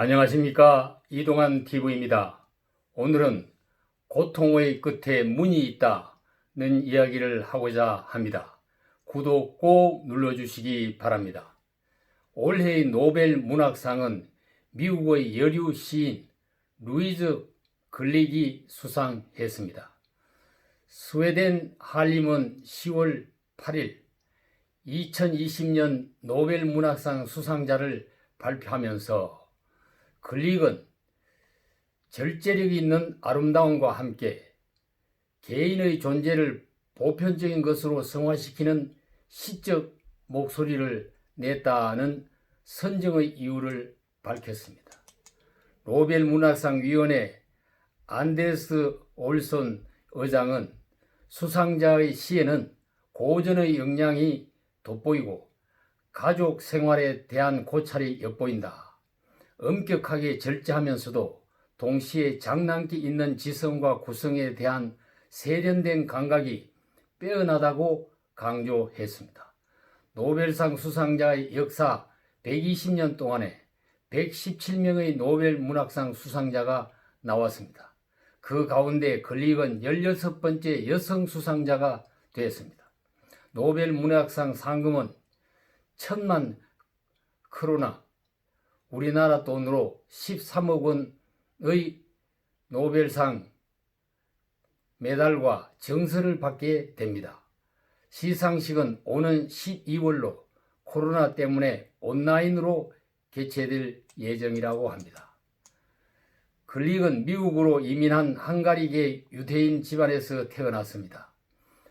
안녕하십니까 이동환 TV입니다. 오늘은 고통의 끝에 문이 있다는 이야기를 하고자 합니다. 구독 꼭 눌러주시기 바랍니다. 올해의 노벨 문학상은 미국의 여류 시인 루이즈 글릭이 수상했습니다. 스웨덴 할림은 10월 8일 2020년 노벨 문학상 수상자를 발표하면서 글릭은 절제력이 있는 아름다움과 함께 개인의 존재를 보편적인 것으로 성화시키는 시적 목소리를 냈다는 선정의 이유를 밝혔습니다. 노벨 문학상 위원회 안데스 올손 의장은 수상자의 시에는 고전의 영향이 돋보이고 가족 생활에 대한 고찰이 엿보인다. 엄격하게 절제하면서도 동시에 장난기 있는 지성과 구성에 대한 세련된 감각이 빼어나다고 강조했습니다. 노벨상 수상자의 역사 120년 동안에 117명의 노벨 문학상 수상자가 나왔습니다. 그 가운데 글릭은 16번째 여성 수상자가 되었습니다. 노벨 문학상 상금은 천만 크로나 우리나라 돈으로 13억 원의 노벨상 메달과 정서를 받게 됩니다. 시상식은 오는 12월로 코로나 때문에 온라인으로 개최될 예정이라고 합니다. 글릭은 미국으로 이민한 헝가리계 유대인 집안에서 태어났습니다.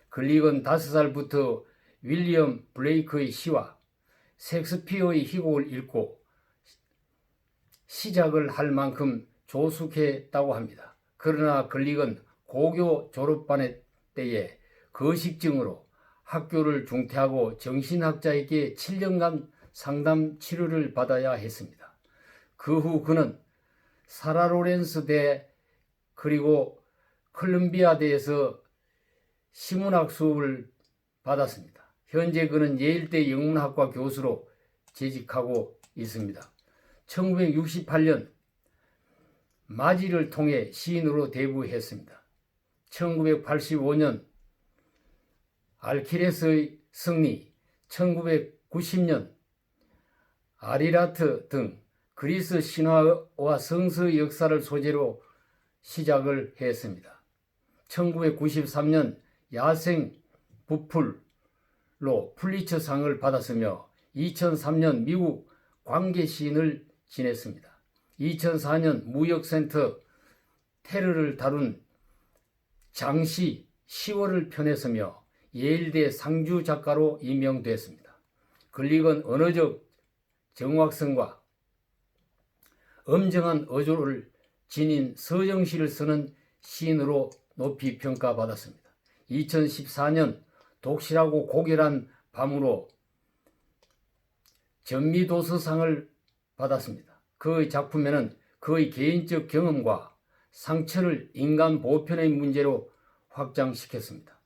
글릭은 5살부터 윌리엄 블레이크의 시와 섹스피어의 희곡을 읽고 시작을 할 만큼 조숙했다고 합니다. 그러나 글릭은 고교 졸업반의 때에 거식증으로 학교를 중퇴하고 정신학자에게 7년간 상담 치료를 받아야 했습니다. 그 후 그는 사라 로렌스 대 그리고 컬럼비아 대에서 시문학 수업을 받았습니다. 현재 그는 예일대 영문학과 교수로 재직하고 있습니다. 1968년 마지를 통해 시인으로 데뷔했습니다. 1985년 알키레스의 승리, 1990년 아리라트 등 그리스 신화와 성서 역사를 소재로 시작을 했습니다. 1993년 야생 부풀로 플리처상을 받았으며 2003년 미국 관계 시인을 지냈습니다. 2004년 무역센터 테러를 다룬 장시 10월을 펴냈으며 예일대 상주 작가로 임명됐습니다. 글릭은 언어적 정확성과 엄정한 어조를 지닌 서정시를 쓰는 시인으로 높이 평가받았습니다. 2014년 독실하고 고결한 밤으로 전미도서상을 받았습니다. 그의 작품에는 그의 개인적 경험과 상처를 인간 보편의 문제로 확장시켰습니다.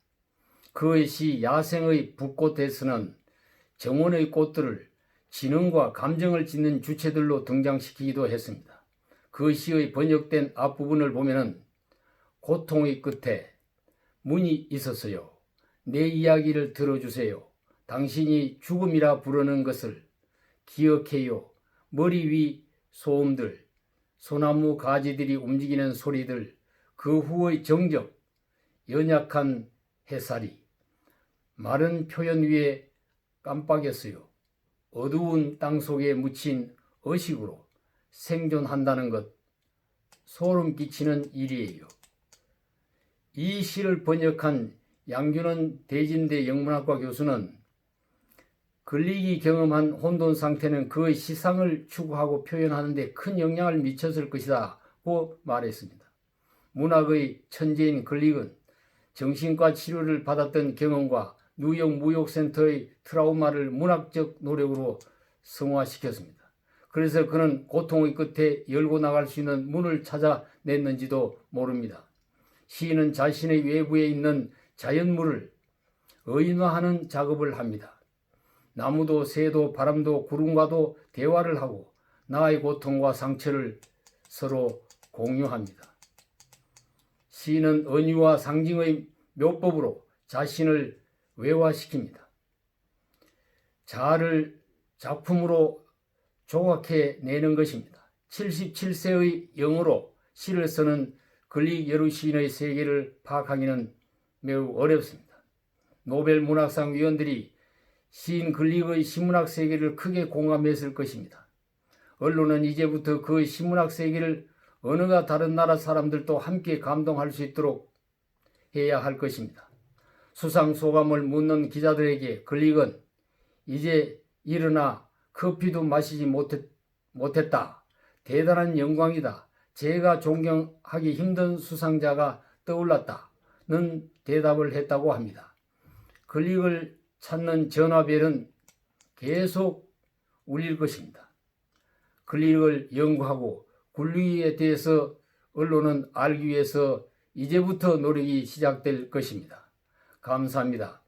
그의 시 야생의 붓꽃에서는 정원의 꽃들을 지능과 감정을 짓는 주체들로 등장시키기도 했습니다. 그 시의 번역된 앞부분을 보면은 고통의 끝에 문이 있었어요. 내 이야기를 들어주세요. 당신이 죽음이라 부르는 것을 기억해요. 머리 위 소음들, 소나무 가지들이 움직이는 소리들, 그 후의 정적, 연약한 햇살이 마른 표현 위에 깜빡였어요. 어두운 땅 속에 묻힌 의식으로 생존한다는 것 소름 끼치는 일이에요. 이 시를 번역한 양균원 대진대 영문학과 교수는 글릭이 경험한 혼돈 상태는 그의 시상을 추구하고 표현하는데 큰 영향을 미쳤을 것이다고 말했습니다. 문학의 천재인 글릭은 정신과 치료를 받았던 경험과 뉴욕 무역센터의 트라우마를 문학적 노력으로 성화시켰습니다. 그래서 그는 고통의 끝에 열고 나갈 수 있는 문을 찾아냈는지도 모릅니다. 시인은 자신의 외부에 있는 자연물을 의인화하는 작업을 합니다. 나무도 새도 바람도 구름과도 대화를 하고 나의 고통과 상처를 서로 공유합니다. 시인은 은유와 상징의 묘법으로 자신을 외화시킵니다. 자아를 작품으로 조각해 내는 것입니다. 77세의 영어로 시를 쓰는 글리 여루 시인의 세계를 파악하기는 매우 어렵습니다. 노벨 문학상 위원들이 시인 글릭의 신문학 세계를 크게 공감했을 것입니다. 언론은 이제부터 그 신문학 세계를 어느가 다른 나라 사람들도 함께 감동할 수 있도록 해야 할 것입니다. 수상 소감을 묻는 기자들에게 글릭은 이제 일어나 커피도 마시지 못했, 못했다. 대단한 영광이다. 제가 존경하기 힘든 수상자가 떠올랐다.는 대답을 했다고 합니다. 글릭을 찾는 전화벨은 계속 울릴 것입니다. 글릭을 연구하고 굴리에 대해서 언론은 알기 위해서 이제부터 노력이 시작될 것입니다. 감사합니다.